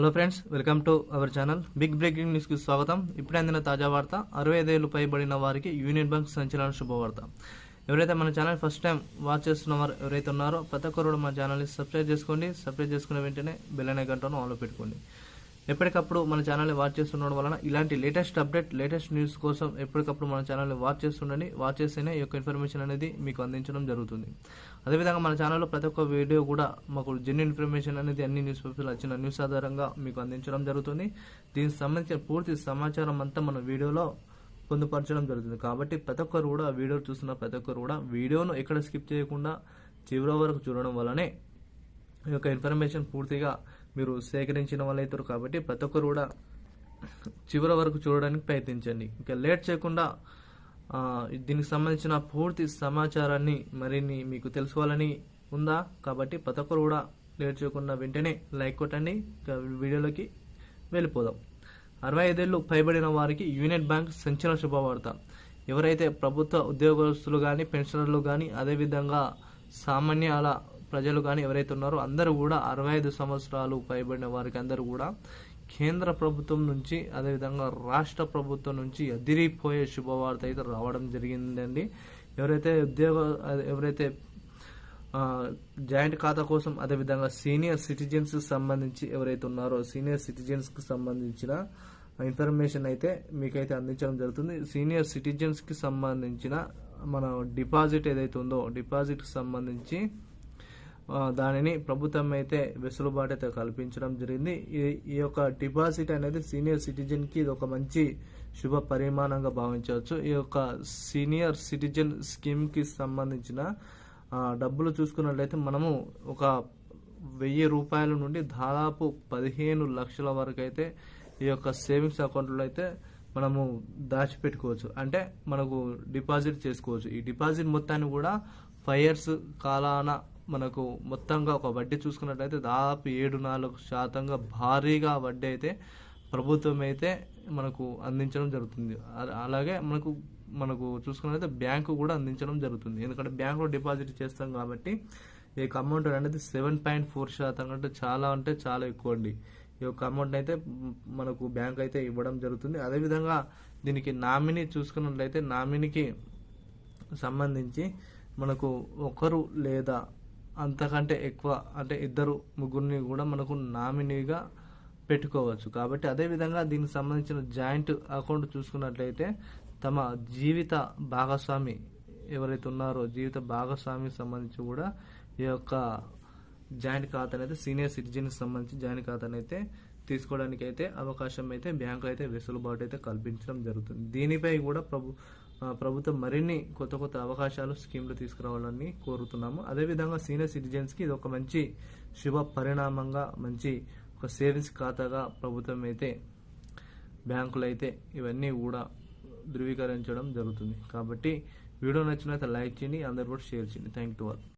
Hello friends welcome to our channel big breaking న్యూస్కి స్వాగతం. ఇప్పుడే అందిన తాజా వార్త అరవై ఐదేళ్ళు పైబడిన వారికి యూనియన్ బ్యాంక్ సంచలన శుభవార్త. ఎవరైతే మన ఛానల్ ఫస్ట్ టైం వాచ్ చేస్తున్న వారు ఎవరైతే ఉన్నారో ప్రతి ఒక్కరు మన ఛానల్ని సబ్స్క్రైబ్ చేసుకోండి. సబ్స్క్రైబ్ చేసుకున్న వెంటనే బెల్ అనే గంటను ఆన్లో పెట్టుకోండి. ఎప్పటికప్పుడు మన ఛానల్ని వాచ్ చేస్తుండడం వలన ఇలాంటి లేటెస్ట్ అప్డేట్ లేటెస్ట్ న్యూస్ కోసం ఎప్పటికప్పుడు మన ఛానల్ని వాచ్ చేస్తుండండి. వాచ్ చేస్తేనే ఈ యొక్క ఇన్ఫర్మేషన్ అనేది మీకు అందించడం జరుగుతుంది. అదేవిధంగా మన ఛానల్లో ప్రతి ఒక్క వీడియో కూడా మాకు జెన్యున్ ఇన్ఫర్మేషన్ అనేది అన్ని న్యూస్ పేపర్లు వచ్చిన న్యూస్ ఆధారంగా మీకు అందించడం జరుగుతుంది. దీనికి సంబంధించిన పూర్తి సమాచారం అంతా మన వీడియోలో పొందుపరచడం జరుగుతుంది. కాబట్టి ప్రతి ఒక్కరు కూడా వీడియో చూస్తున్న ప్రతి ఒక్కరు కూడా వీడియోను ఎక్కడ స్కిప్ చేయకుండా చివరి వరకు చూడడం వల్లనే ఈ యొక్క ఇన్ఫర్మేషన్ పూర్తిగా మీరు సేకరించిన వాళ్ళు అవుతారు కాబట్టి ప్రతి ఒక్కరు కూడా చివరి వరకు చూడడానికి ప్రయత్నించండి. ఇంకా లేట్ చేయకుండా దీనికి సంబంధించిన పూర్తి సమాచారాన్ని మరిన్ని మీకు తెలుసుకోవాలని ఉందా? కాబట్టి ప్రతి ఒక్కరు కూడా లేట్ చేయకుండా వెంటనే లైక్ కొట్టండి. ఇంకా వీడియోలోకి వెళ్ళిపోదాం. అరవై ఐదేళ్ళు పైబడిన వారికి యూనియన్ బ్యాంక్ సంచలన శుభవార్త. ఎవరైతే ప్రభుత్వ ఉద్యోగస్తులు కానీ పెన్షనర్లు కానీ అదేవిధంగా సామాన్యాల ప్రజలు కానీ ఎవరైతే ఉన్నారో అందరూ కూడా అరవై ఐదు సంవత్సరాలు పైబడిన వారికి అందరూ కూడా కేంద్ర ప్రభుత్వం నుంచి అదేవిధంగా రాష్ట్ర ప్రభుత్వం నుంచి ఎదిరిపోయే శుభవార్త అయితే రావడం జరిగిందండి. ఎవరైతే ఉద్యోగ ఎవరైతే జాయింట్ ఖాతా కోసం అదేవిధంగా సీనియర్ సిటిజన్స్ సంబంధించి ఎవరైతే ఉన్నారో సీనియర్ సిటిజన్స్కి సంబంధించిన ఇన్ఫర్మేషన్ అయితే మీకైతే అందించడం జరుగుతుంది. సీనియర్ సిటిజన్స్కి సంబంధించిన మన డిపాజిట్ ఏదైతే ఉందో డిపాజిట్కి సంబంధించి దానిని ప్రభుత్వం అయితే వెసులుబాటు అయితే కల్పించడం జరిగింది. ఈ ఈ యొక్క డిపాజిట్ అనేది సీనియర్ సిటిజన్కి ఇది ఒక మంచి శుభ పరిమాణంగా భావించవచ్చు. ఈ యొక్క సీనియర్ సిటిజన్ స్కీమ్కి సంబంధించిన డబ్బులు చూసుకున్నట్లయితే మనము ఒక వెయ్యి రూపాయల నుండి దాదాపు పదిహేను లక్షల వరకు అయితే ఈ యొక్క సేవింగ్స్ అకౌంట్లో అయితే మనము దాచిపెట్టుకోవచ్చు. అంటే మనకు డిపాజిట్ చేసుకోవచ్చు. ఈ డిపాజిట్ మొత్తాన్ని కూడా ఫైవ్ ఇయర్స్ కాలాన మనకు మొత్తంగా ఒక వడ్డీ చూసుకున్నట్లయితే దాదాపు ఏడు నాలుగు శాతంగా భారీగా వడ్డీ అయితే ప్రభుత్వం అయితే మనకు అందించడం జరుగుతుంది. అలాగే మనకు మనకు చూసుకున్నట్లయితే బ్యాంకు కూడా అందించడం జరుగుతుంది. ఎందుకంటే బ్యాంకులో డిపాజిట్ చేస్తాం కాబట్టి ఈ యొక్క అమౌంట్ అనేది సెవెన్ పాయింట్ ఫోర్ శాతం అంటే చాలా అంటే చాలా ఎక్కువ అండి. ఈ యొక్క అమౌంట్ అయితే మనకు బ్యాంక్ అయితే ఇవ్వడం జరుగుతుంది. అదేవిధంగా దీనికి నామినీ చూసుకున్నట్లయితే నామినీకి సంబంధించి మనకు ఒకరు లేదా అంతకంటే ఎక్కువ అంటే ఇద్దరు ముగ్గురిని కూడా మనకు నామినీగా పెట్టుకోవచ్చు. కాబట్టి అదేవిధంగా దీనికి సంబంధించిన జాయింట్ అకౌంట్ చూసుకున్నట్లయితే తమ జీవిత భాగస్వామి ఎవరైతే ఉన్నారో జీవిత భాగస్వామికి సంబంధించి కూడా ఈ యొక్క జాయింట్ ఖాతా అయితే సీనియర్ సిటిజన్కి సంబంధించి జాయింట్ ఖాతాను అయితే తీసుకోవడానికి అయితే అవకాశం అయితే బ్యాంకు అయితే వెసులుబాటు అయితే కల్పించడం జరుగుతుంది. దీనిపై కూడా ప్రభు ప్రభుత్వం మరిన్ని కొత్త కొత్త అవకాశాలు స్కీమ్లు తీసుకురావాలని కోరుతున్నాము. అదేవిధంగా సీనియర్ సిటిజన్స్కి ఇది ఒక మంచి శుభ పరిణామంగా మంచి ఒక సేవింగ్స్ ఖాతాగా ప్రభుత్వం అయితే బ్యాంకులు అయితే ఇవన్నీ కూడా ధృవీకరించడం జరుగుతుంది. కాబట్టి వీడియో నచ్చినట్లయితే లైక్ చేయండి అందరు కూడా షేర్ చేయండి. Thank to all.